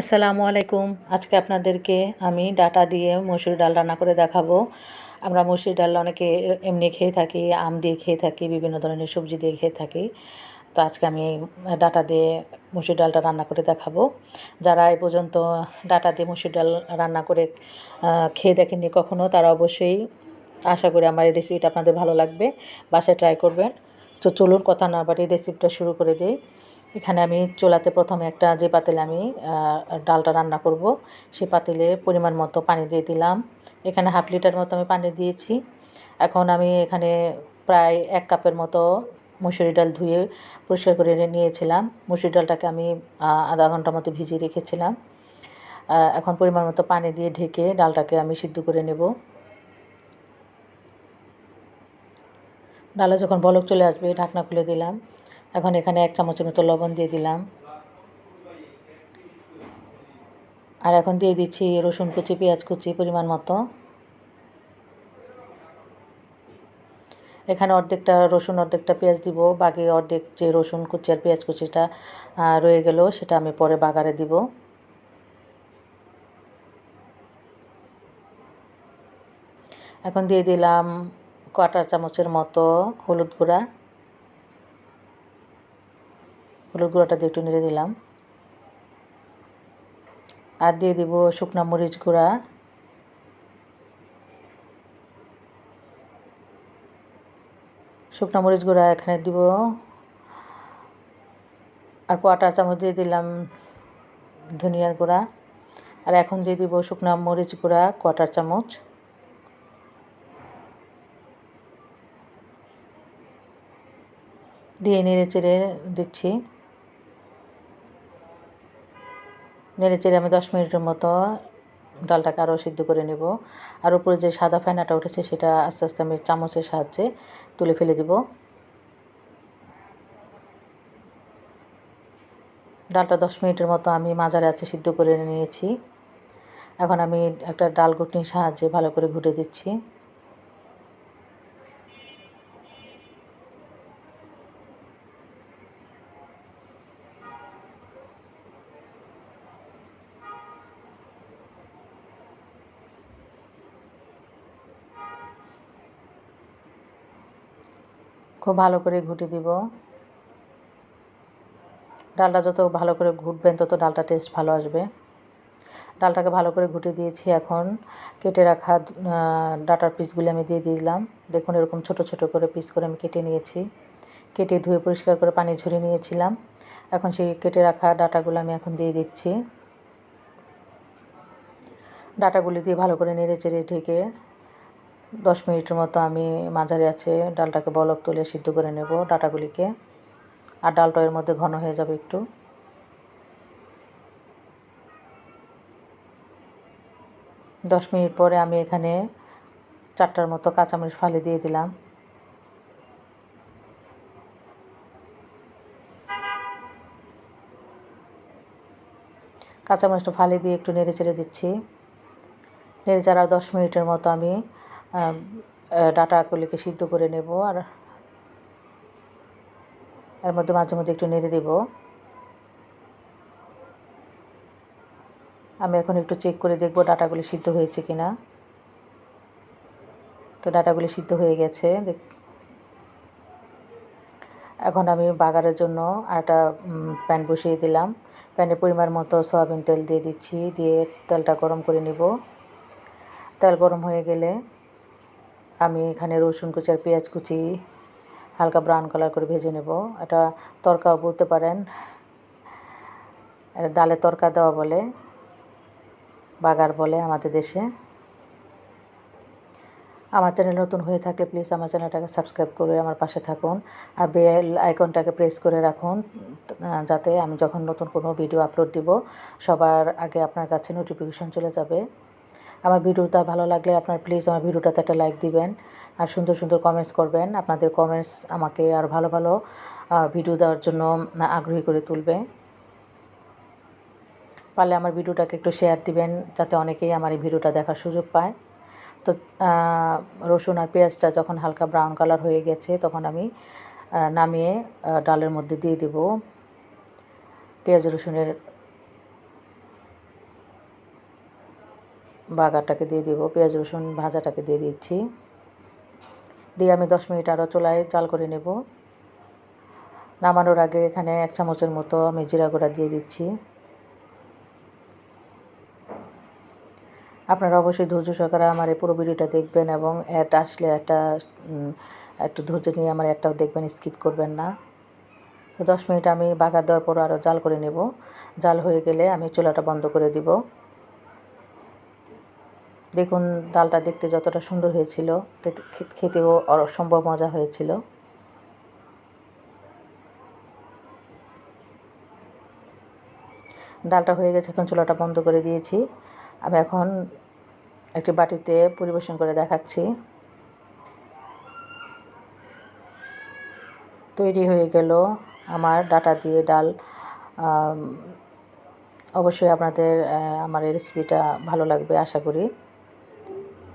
আসসালামু আলাইকুম। আজকে আপনাদেরকে আমি ডাটা দিয়ে মসুর ডাল রান্না করে দেখাবো। আমরা মসুর ডাল অনেকে এমনি খেয়ে থাকি, আম দিয়ে খেয়ে থাকি, বিভিন্ন ধরনের সবজি দিয়ে খেয়ে থাকি। তো আজকে আমি ডাটা দিয়ে মসুর ডালটা রান্না করে দেখাবো। যারা এ পর্যন্ত ডাটা দিয়ে মসুর ডাল রান্না করে খেয়ে দেখেননি কখনো, তারা অবশ্যই আশা করি আমার এই রেসিপিটা আপনাদের ভালো লাগবে। বাসায় ট্রাই করবেন। তো চলুন কথা না বাড়ি রেসিপিটা শুরু করে দিই। এখানে আমি চোলাতে প্রথমে একটা যে পাতিলে আমি ডালটা রান্না করব, সে পাতিলে পরিমাণ মতো পানি দিয়ে দিলাম। এখানে হাফ লিটার মতো আমি পানি দিয়েছি। এখন আমি এখানে প্রায় এক কাপের মতো মুসুরি ডাল ধুয়ে পরিষ্কার করে নিয়েছিলাম। মুসুরি ডালটাকে আমি আধা ঘণ্টার মতো ভিজিয়ে রেখেছিলাম। এখন পরিমাণ মতো পানি দিয়ে ঢেকে ডালটাকে আমি সিদ্ধ করে নেব। ডালে যখন বলক চলে আসবে, ঢাকনা খুলে দিলাম। এখন এখানে এক চামচের মতো লবণ দিয়ে দিলাম। আর এখন দিয়ে দিচ্ছি রসুন কুচি, পেঁয়াজ কুচি পরিমাণ মতো। এখানে অর্ধেকটা রসুন, অর্ধেকটা পেঁয়াজ দিব। বাকি অর্ধেক যে রসুন কুচি আর পেঁয়াজ কুচিটা রয়ে গেল, সেটা আমি পরে বাগারে দিব। এখন দিয়ে দিলাম, কটা চামচের মতো হলুদ গুঁড়া। হলুদ গুঁড়োটা দিয়ে একটু নেড়ে দিলাম। আর দিয়ে দিব শুকনো মরিচ গুঁড়া। শুকনো মরিচ গুঁড়া এখানে দিব। আর কোয়াটার চামচ দিয়ে দিলাম ধনিয়ার গুঁড়া। আর এখন দিয়ে দিব শুকনো মরিচ গুঁড়া কোয়াটার চামচ। দিয়ে নেড়ে চেড়ে দিচ্ছি। নেড়ে চেড়ে আমি দশ মিনিটের মতো ডালটাকে আরও সিদ্ধ করে নেব। আর উপরে যে সাদা ফেনাটা উঠেছে সেটা আস্তে আস্তে আমি চামচের সাহায্যে তুলে ফেলে দিব। ডালটা দশ মিনিটের মতো আমি মাজারে আছে সিদ্ধ করে নিয়েছি। এখন আমি একটা ডাল ঘুটনির সাহায্যে ভালো করে ঘুটে দিচ্ছি। খুব ভালো করে ঘুটে দিব। ডালটা যত ভালো করে ঘুটবেন, তত ডালটা টেস্ট ভালো আসবে। ডালটাকে ভালো করে ঘুটে দিয়েছি এখন। কেটে রাখা ডাটার পিসগুলি আমি দিয়ে দিলাম। দেখুন এরকম ছোট ছোট করে পিস করে আমি কেটে নিয়েছি। কেটে ধুয়ে পরিষ্কার করে পানি ঝরিয়ে নিয়েছিলাম। এখন সেই কেটে রাখা ডাটাগুলো আমি এখন দিয়ে দিচ্ছি। ডাটাগুলি দিয়ে ভালো করে নেড়ে চেড়ে ঢেকে দশ মিনিটের মতো আমি মাঝারি আছে, ডালটাকে বলক তুলে সিদ্ধ করে নেব ডাটাগুলিকে। আর ডালটা এর মধ্যে ঘন হয়ে যাবে একটু। দশ মিনিট পরে আমি এখানে চারটার মতো কাঁচামরিচ ফালি দিয়ে দিলাম। কাঁচামরিচটা ফালি দিয়ে একটু নেড়ে চেড়ে দিচ্ছি। নেড়ে চেড়ে দশ মিনিটের মতো আমি ডাটাগুলিকে সিদ্ধ করে নেব আর এর মধ্যে মাঝে মধ্যে একটু নেড়ে দেব। আমি এখন একটু চেক করে দেখব ডাটাগুলি সিদ্ধ হয়েছে কি না তো ডাটাগুলি সিদ্ধ হয়ে গেছে এখন আমি বাগারের জন্য একটা প্যান বসিয়ে দিলাম। প্যানের পরিমাণ মতো সয়াবিন তেল দিয়ে দিচ্ছি, দিয়ে তেলটা গরম করে নিব। তেল গরম হয়ে গেলে আমি এখানে রসুন কুচি আর পেঁয়াজ কুচি, হালকা ব্রাউন কালার করে ভেজে নেব। এটা তরকাও বলতে পারেন ডালে তরকা দেওয়া বলে, বাগার বলে আমাদের দেশে। আমার চ্যানেল নতুন হয়ে থাকলে প্লিজ আমার চ্যানেলটাকে সাবস্ক্রাইব করে আমার পাশে থাকুন আর বেল আইকনটাকে প্রেস করে রাখুন যাতে আমি যখন নতুন কোনো ভিডিও আপলোড দিব, সবার আগে আপনার কাছে নোটিফিকেশন চলে যাবে। আমার ভিডিওটা ভালো লাগলে আপনার প্লিজ আমার ভিডিওটাতে একটা লাইক দিবেন। আর সুন্দর সুন্দর কমেন্টস করবেন। আপনাদের কমেন্টস আমাকে আর ভালো ভালো ভিডিও দেওয়ার জন্য আগ্রহী করে তুলবে। পারলে আমার ভিডিওটাকে একটু শেয়ার দিবেন, যাতে অনেকেই আমার এই ভিডিওটা দেখার সুযোগ পায়। তো রসুন আর পেঁয়াজটা যখন হালকা ব্রাউন কালার হয়ে গেছে, তখন আমি নামিয়ে ডালের মধ্যে দিয়ে দেব। পেঁয়াজ রসুনের বাগারটাকে দিয়ে দিব, পেঁয়াজ, রসুন ভাজাটাকে দিয়ে দিচ্ছি। দিয়ে আমি দশ মিনিট আরও চুলায় জাল করে নেব। নামানোর আগে এখানে এক চামচের মতো আমি জিরা গুঁড়া দিয়ে দিচ্ছি। আপনারা অবশ্যই ধৈর্য সহকারে আমার এই পুরো ভিডিওটা দেখবেন এবং অ্যাড আসলে একটা একটু ধৈর্য নিয়ে আমার একটাও দেখবেন, স্কিপ করবেন না। দশ মিনিট আমি বাগার দেওয়ার পর আরও জাল করে নেব। জাল হয়ে গেলে আমি চুলাটা বন্ধ করে দিব। দেখুন, ডালটা দেখতে যতটা সুন্দর হয়েছিল খেতেও অসম্ভব মজা হয়েছিল। ডালটা হয়ে গেছে, এখন চুলাটা বন্ধ করে দিয়েছি। আমি এখন একটি বাটিতে পরিবেশন করে দেখাচ্ছি। তৈরি হয়ে গেল আমার ডাটা দিয়ে ডাল। অবশ্যই আপনাদের আমার রেসিপিটা ভালো লাগবে, আশা করি।